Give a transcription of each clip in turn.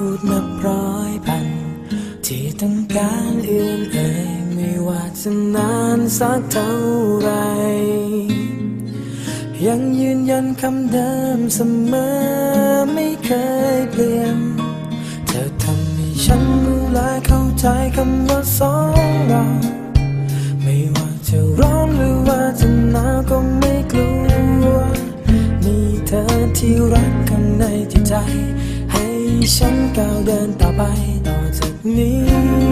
พูดนับร้อยพัน ที่ต้องการเอื้อนเอ่ยไม่ว่าจะนานสักเท่าไร ยังยืนยันคำเดิมเสมอ ฉันก้าวเดินต่อไปต่อจากนี้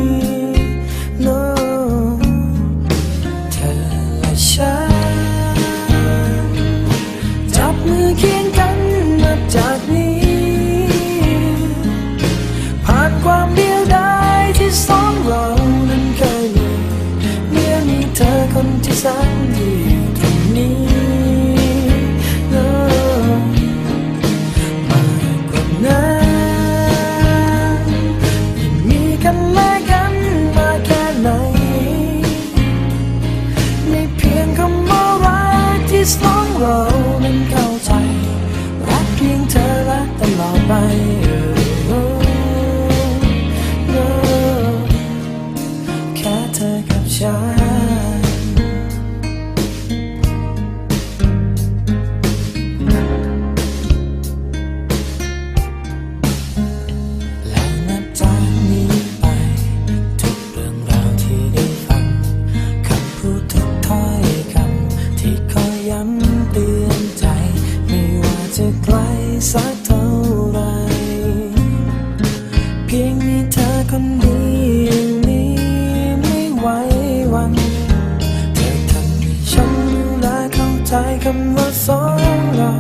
ไป เข้าใจคำว่าสองเรา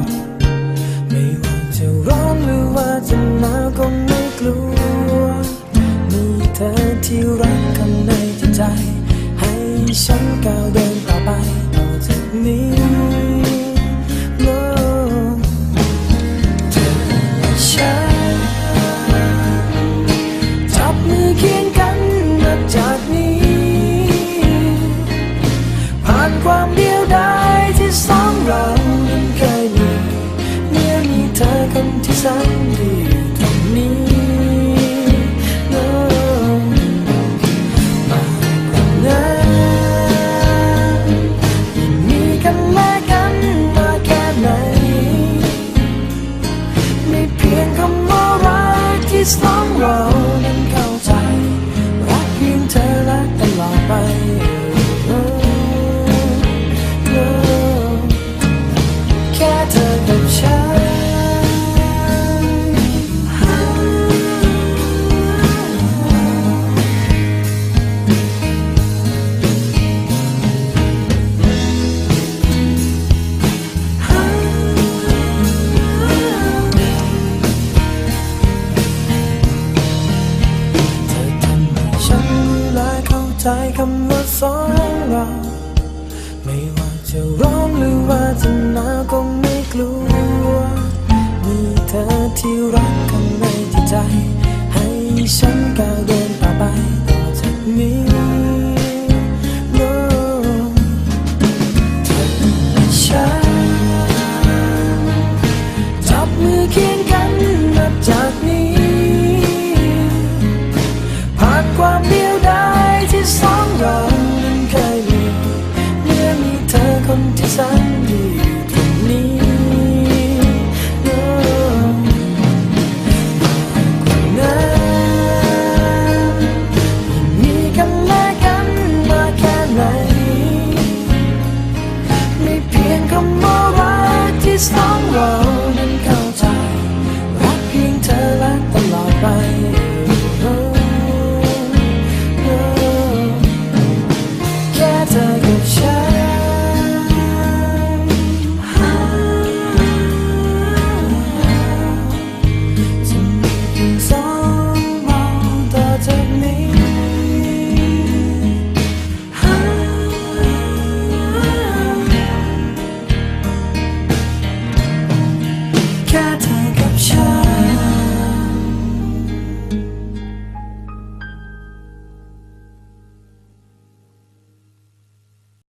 ไม่ว่าจะร้อนหรือว่าจะหนาวก็ไม่กลัว มีเธอที่รักข้างในจิตใจ ให้ฉันก้าวเดินต่อไปต่อจากนี้เธอและฉันจับมือเคียงกันนับจากนี้ ผ่านความเดียวดาย สองเรานั้นเคยมีเมื่อมีเธอคนที่แสนดีอยู่ตรงนี้มากกว่านั้นยิ่งมีกันและกันมาแค่ไหนไม่เพียงคำว่ารักที่สองเรา คำว่าสองเรา ไม่ว่าจะร้องหรือว่าจะหนาวก็ไม่กลัว มีเธอที่รักกันในจิตใจ ให้ฉันก้าวเดินต่อไปต่อจากนี้จับมือเคียงกันนับจากนี้ pun di sandi